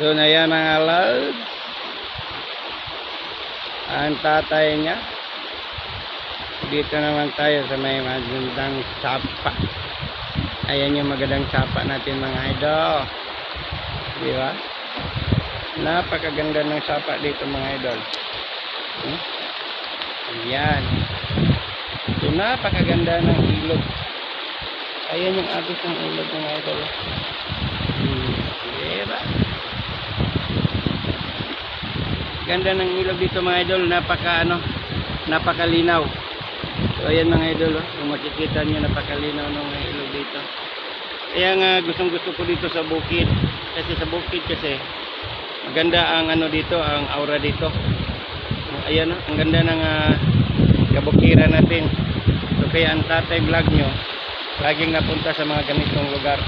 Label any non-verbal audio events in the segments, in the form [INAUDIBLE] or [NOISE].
So na yan mga lods. Ang tatay niya. Dito naman tayo sa may magandang sapa. Ayan yung magandang sapa natin mga idol. Di ba? Napakaganda ng sapa dito mga idol. Hmm? Ayan. So napakaganda ng ilog. Ayan yung abis ng ilog mga idol. Hmm. Diba? Ganda ng ilog dito mga idol. Napaka ano, napakalinaw. So ayan mga idol, oh. kung makikita niyo napakalinaw ng ilog dito. Kaya nga gustong gusto ko dito sa bukid. Kasi sa bukid kasi maganda ang ano dito, ang aura dito. Ayan, oh, ang ganda ng ah, kabukiran natin. So kaya ang tatay vlog nyo, laging napunta sa mga ganitong lugar.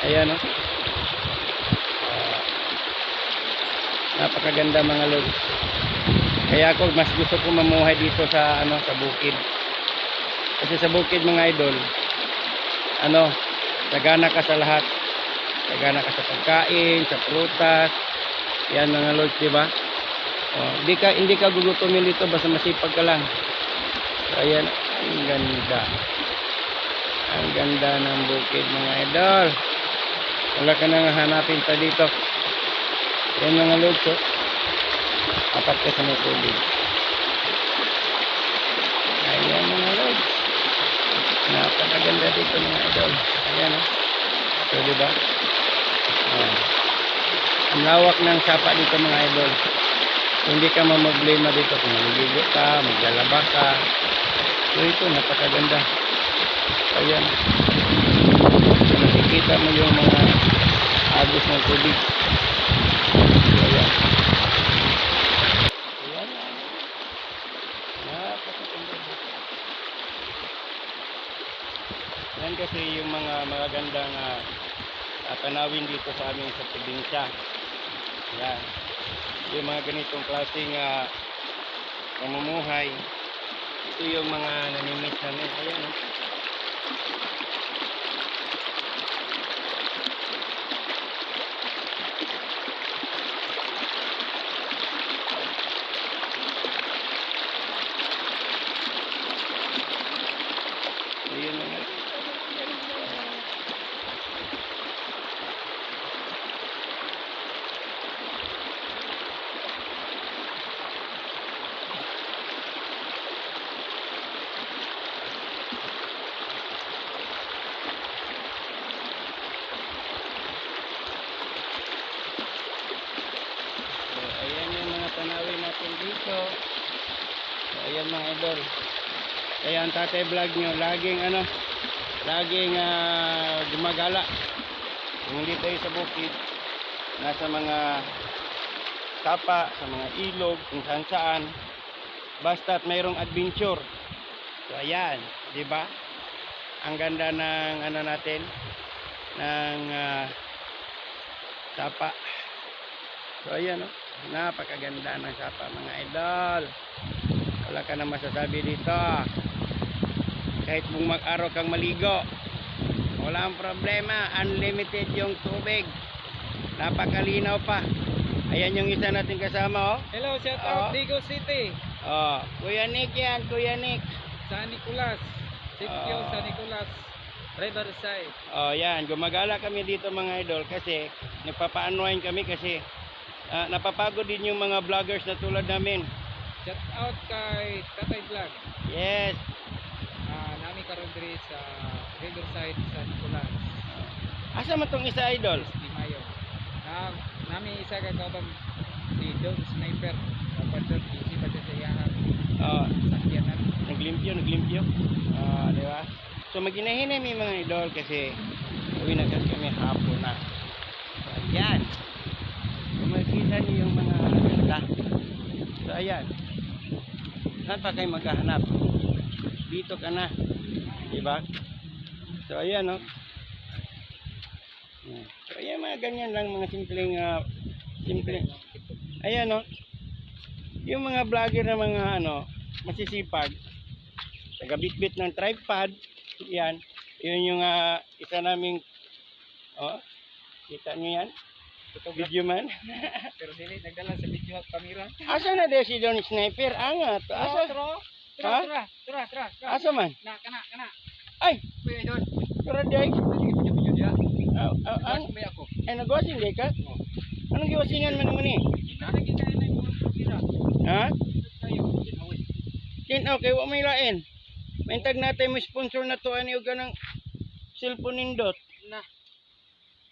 Ayan, oh. Napakaganda mga log. Kaya ako mas gusto ko mamuhay dito sa ano sa bukid. Kasi sa bukid mga idol, ano, sagana ka sa lahat. Sagana ka sa pagkain, sa prutas. Yan mga lords, di ba? Oh, hindi ka hindi ka gugutumin dito basta masipag ka lang. So, ayan, ang ganda. Ang ganda ng bukid mga idol. Wala ka nang hanapin pa dito. Yan mga oh. Apat ka sa may tubig. Ayan mga lords. Napakaganda dito mga idol. Ayan oh. So diba? Ayan. Ang lawak ng sapa dito mga idol. Hindi ka mamblema dito kung maliligo ka, maglalaba ka. So ito, napakaganda. Ayan. Nakikita mo yung mga agos ng tubig. So, ayan. Ayan. Napakaganda dito. Yan kasi mga magagandang uh, tanawin dito sa amin sa probinsya. Yan. Yung mga ganitong klaseng uh, pamumuhay. Ito yung mga nanimiss namin. Ayan. Oh. Ayun mga So, ayan yung mga tanawin dito. So, ayan mga idol. Kaya tatay vlog nyo, laging ano, laging ah, gumagala. Kung hindi tayo sa bukid, nasa mga sapa, sa mga ilog, kung saan saan. Basta't mayroong adventure. So ayan, di ba? Ang ganda ng ano natin, ng ah, sapa. So ayan oh, napakaganda ng sapa mga idol. Wala ka na masasabi dito. Kahit bumag araw kang maligo. Wala ang problema. Unlimited yung tubig. Napakalinaw pa. Ayan yung isa natin kasama oh. Hello, shout out Digo City. Oh, Kuya Nick yan, Kuya Nick. San Nicolas. Sitio Oo. San Nicolas. Riverside. Oh, yan. Gumagala kami dito mga idol kasi nagpapa-unwind kami kasi ah, napapagod din yung mga vloggers na tulad namin. Shout out kay Tatay Vlog. Yes. Ah, nami karon diri sa Riverside San Nicolas. Asa man tong isa idol? Di Mayo. Na, nami isa ka kaban si Don Sniper. Kapan doon, easy pa siya sa iyahan. Oh, Sakyanan. naglimpyo, naglimpyo. Ah, di ba? So maginahinay may mga idol kasi uwi na kasi kami hapon na. So, ayan. Kung makikita niyo yung mga ganda. So ayan. Saan pa kayo maghahanap? Dito ka na. Di ba? So ayan no. Yan. So ayan mga ganyan lang mga simpleng ah, simpleng ayan no. Yung mga vlogger na mga ano, masisipag, tagabitbit ng tripod, yan, yun yung ah, isa naming, oh, kita nyo yan. Video man. [LAUGHS] Pero dili nagdala sa video at kamera. Asa na dahil si Don Sniper? Angat. Asa tro? Tra tra tra. tra. Asa man? Na kana kana. Ay! Kuya Don. Pero day. Video video dia. Aw, ang, Ang may ako. ay nagwasin day ka? Anong giwasingan man mo ni? Nana kita na yung mga kamera. Ha? Kayo, ginawi. Kin okay, wa may lain. Maintag natin mo sponsor na to ani og ganang cellphone nindot.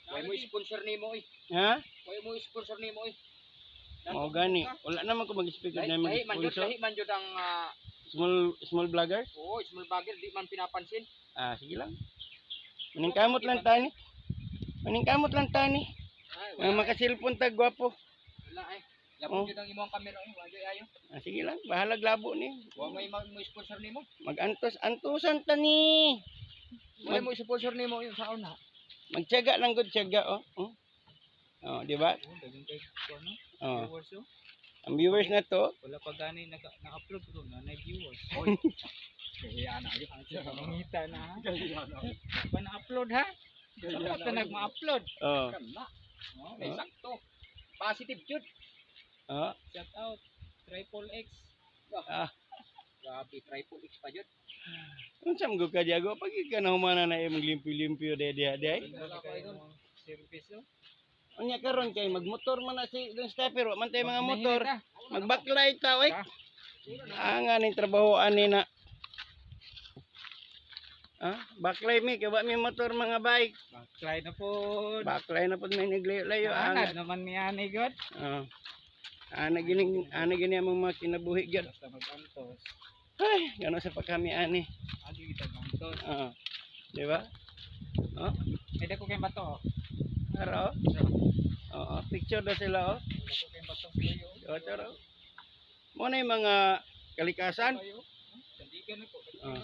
Why mo sponsor nimo eh? Ha? Why mo sponsor nimo eh? Mao gani. Wala naman ko mag-speak Lahi na lahi man jud mag-sponsor. lahi man jud ang ah, Small small vloggers. oo, small bagger di man pinapansin. Ah, sige lang. Maning kamot lang tani. Maning kamot lang tani. Ay, Ang maka cellphone tag gwapo. Wala. Oh. Labot jud ang imong kamera eh, wala ayo. Ah, sige lang, bahalag labo ni. Wa may mo sponsor nimo. Mag-antos antusan tani. Wala mo sponsor nimo yung saon na. Magtiyaga lang gud tiyaga oh. Oh, oh di ba? Oh? Oh. Viewers oh. Ang viewers na to, Wala pa gani naka na-upload ko na na viewers. [LAUGHS] Oy. Kaya na ayo. Mangita na ha. Pa na-upload ha? Dapat na nagma-upload. oh. Kana. Oh, may Oh. sakto. Positive jud. Oh. Shout out. Triple X. Ah, Grabe, triple X pa jud. Unsa mo ka diago pag ka na humana na imong limpyo-limpyo de de de. Wala pa ito. Service oh. Unya karon kay magmotor man na si Don Stepper, wa man tay mga motor. ka. Mag-backlight ta oy. Ah. Ang aning trabahoan ni na. Ah, backlight mi kay wa mi motor mga bike. Backslide na po. Backlight na pud may naglayo Anad ang. naman ni God. Ah. Ana gini ana gini among mga kinabuhi gyud. Ay, gano sa pagkami ani. Mag-antos. Ah. Di ba? Oh, May dako kay bato. oh. ara oh. Oo, picture daw sila oh. May dako kay bato kayo. O, tara. Mo na yung mga kalikasan. Sandigan ako. Ah.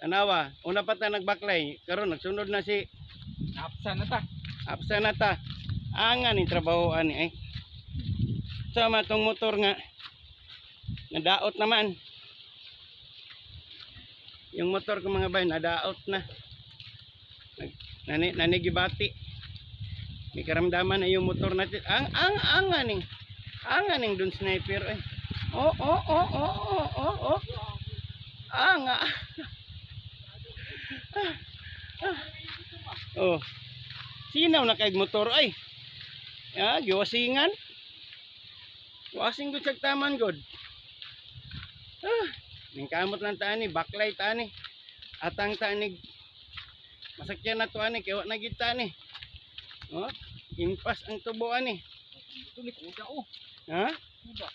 Tanawa, una pa ta nagbacklay, karon nagsunod na si Napsa na ta. Apsa na ta. Angan ni trabahoan ni ay. Sama tong motor nga nadaot naman. Yung motor ko mga bay nadaot na. Nani nanigibati. May karamdaman na yung motor natin. Ang ang anganing. Anganing dun sniper ay. Oh oh oh oh oh oh oh. Anga. Oh. Sinaw na kay motor ay. Ya, giwasingan. Wasing gud sa taman gud. Ah, ning kamot lang tani, backlight tani. Atang tani. Masakyan na to ani kay wa na gid tani. Oh, impas ang tubo ani. Ito ni kuda oh. Ha? Kuda.